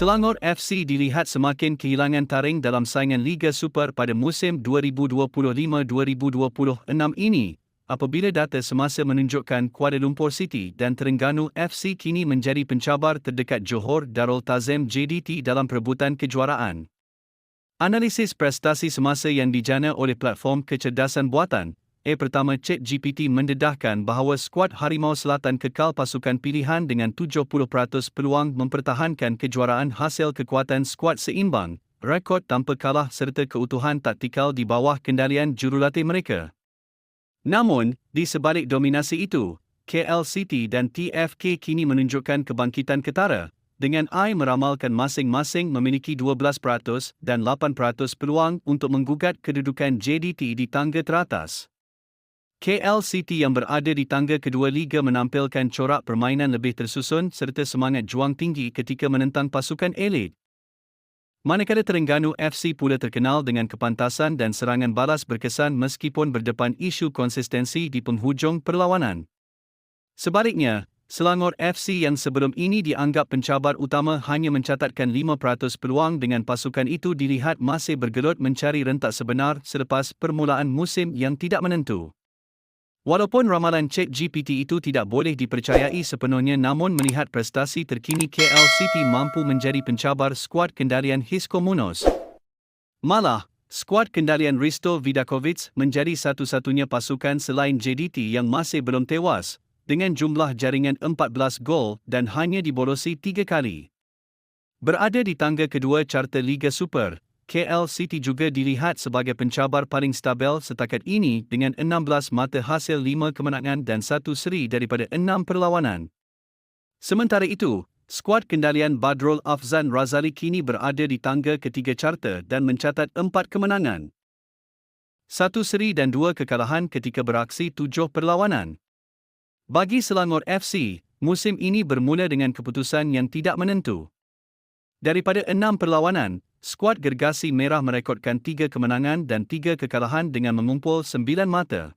Selangor FC dilihat semakin kehilangan taring dalam saingan Liga Super pada musim 2025-2026 ini apabila data semasa menunjukkan Kuala Lumpur City dan Terengganu FC kini menjadi pencabar terdekat Johor Darul Tazim JDT dalam perebutan kejuaraan. Analisis prestasi semasa yang dijana oleh platform kecerdasan buatan, A pertama Chat GPT mendedahkan bahawa skuad Harimau Selatan kekal pasukan pilihan dengan 70% peluang mempertahankan kejuaraan hasil kekuatan skuad seimbang, rekod tanpa kalah serta keutuhan taktikal di bawah kendalian jurulatih mereka. Namun, di sebalik dominasi itu, KL City dan TFK kini menunjukkan kebangkitan ketara, dengan I meramalkan masing-masing memiliki 12% dan 8% peluang untuk menggugat kedudukan JDT di tangga teratas. KL City yang berada di tangga kedua liga menampilkan corak permainan lebih tersusun serta semangat juang tinggi ketika menentang pasukan elit. Manakala Terengganu FC pula terkenal dengan kepantasan dan serangan balas berkesan meskipun berdepan isu konsistensi di penghujung perlawanan. Sebaliknya, Selangor FC yang sebelum ini dianggap pencabar utama hanya mencatatkan 5% peluang dengan pasukan itu dilihat masih bergelut mencari rentak sebenar selepas permulaan musim yang tidak menentu. Walaupun ramalan Chat GPT itu tidak boleh dipercayai sepenuhnya namun melihat prestasi terkini KL City mampu menjadi pencabar skuad kendalian Hisko Munos. Malah, skuad kendalian Risto Vidakovic menjadi satu-satunya pasukan selain JDT yang masih belum tewas, dengan jumlah jaringan 14 gol dan hanya dibolosi tiga kali. Berada di tangga kedua carta Liga Super, KL City juga dilihat sebagai pencabar paling stabil setakat ini dengan 16 mata hasil 5 kemenangan dan 1 seri daripada 6 perlawanan. Sementara itu, skuad kendalian Badrul Afzan Razali kini berada di tangga ketiga carta dan mencatat 4 kemenangan. Satu seri dan dua kekalahan ketika beraksi tujuh perlawanan. Bagi Selangor FC, musim ini bermula dengan keputusan yang tidak menentu. Daripada enam perlawanan, skuad gergasi merah merekodkan tiga kemenangan dan tiga kekalahan dengan mengumpul sembilan mata.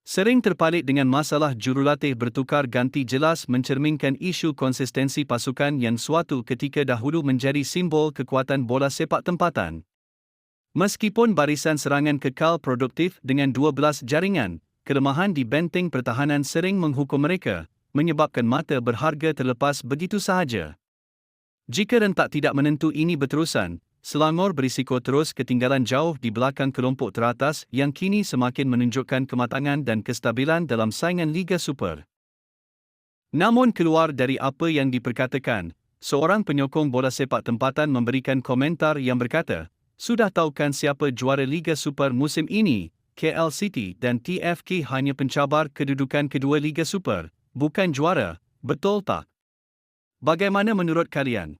Sering terpalit dengan masalah jurulatih bertukar ganti jelas mencerminkan isu konsistensi pasukan yang suatu ketika dahulu menjadi simbol kekuatan bola sepak tempatan. Meskipun barisan serangan kekal produktif dengan 12 jaringan, kelemahan di benteng pertahanan sering menghukum mereka, menyebabkan mata berharga terlepas begitu sahaja. Jika rentak tidak menentu ini berterusan, Selangor berisiko terus ketinggalan jauh di belakang kelompok teratas yang kini semakin menunjukkan kematangan dan kestabilan dalam saingan Liga Super. Namun keluar dari apa yang diperkatakan, seorang penyokong bola sepak tempatan memberikan komentar yang berkata, sudah tahukan siapa juara Liga Super musim ini, KL City dan TFK hanya pencabar kedudukan kedua Liga Super, bukan juara, betul tak? Bagaimana menurut kalian?